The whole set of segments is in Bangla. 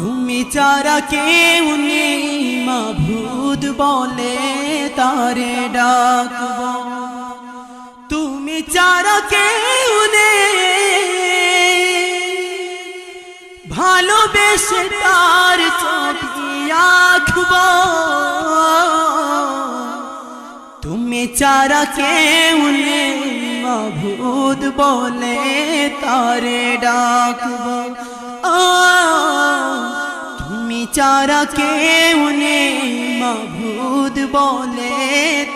তুমি চারা কেউ নেই মাভুদ বলে তারে ডাকব। তুমি চারা কেউ ভালোবেসে তার ছবি আঁকব। তুমি চারা কেউ নেই মাভুদ বলে তারে ডাকব। চারা কেউ নেই মাভুদ বলে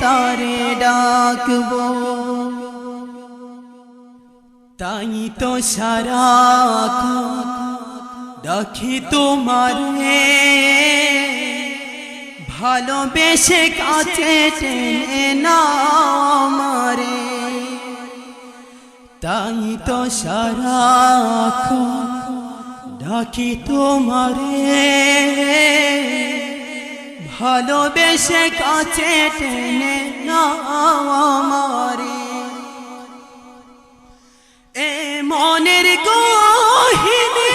তারে ডাকব। তাই তো সারা ডাকি তোমারে ভালোবেসে কাছে টেনে না মারে তাই তো সারা ডাকি তোমারে। ভালোবেসে কাছে টেনে না মারে এ মনের গহিনে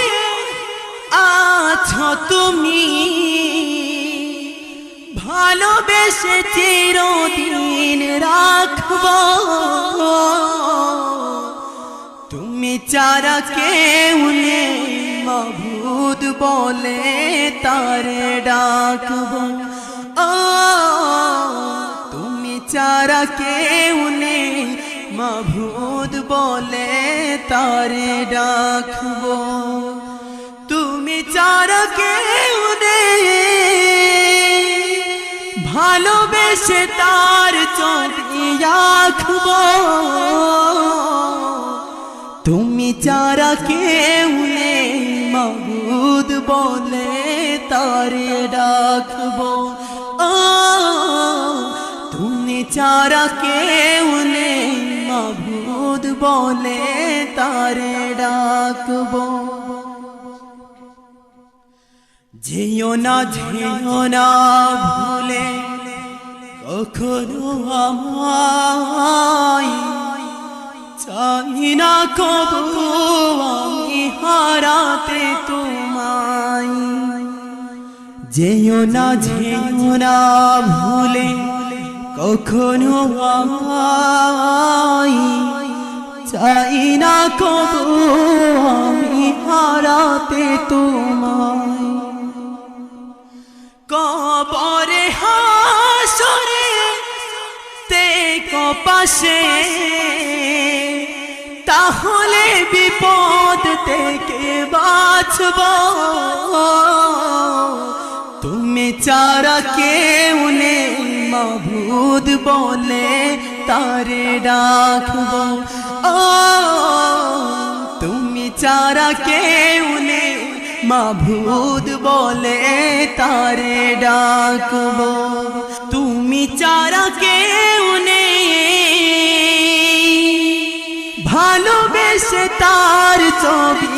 আছো তুমি। ভালোবেসে চিরদিন রাখব। তুমি চারা কেউ নেই। মভূত বলে তারে ডাকব তুমি চারা কেউ নেই। মাভূত বলে তারে ডাকব তুমি চারা কেউ নেই। ভালোবেসে তার চোখে রাখব তুমি চারা কেউ মাবুদ বলে তারে ডাকব। তুমি চারা কেউ নেই মাবুদ বলে তারে ডাকব। যেও না যেও না ভুলে, কখনো আমায় চাই না কবু যেও না যেও না ভুলে, কখনো আমায় চাই না কবু আমি হারাতে তোমায়। কবরে হাসরে, তে কপাশে, তাহলে বিপদ থেকে বাঁচব। তুমি চারা কেউ নেই মাভূত বলে তারে ডাকব। তুমি চারা কেউ নেই মাভূত বলে তারে ডাকব। তুমি চারা কেউ নেই। ভালোবেসে তার ছবি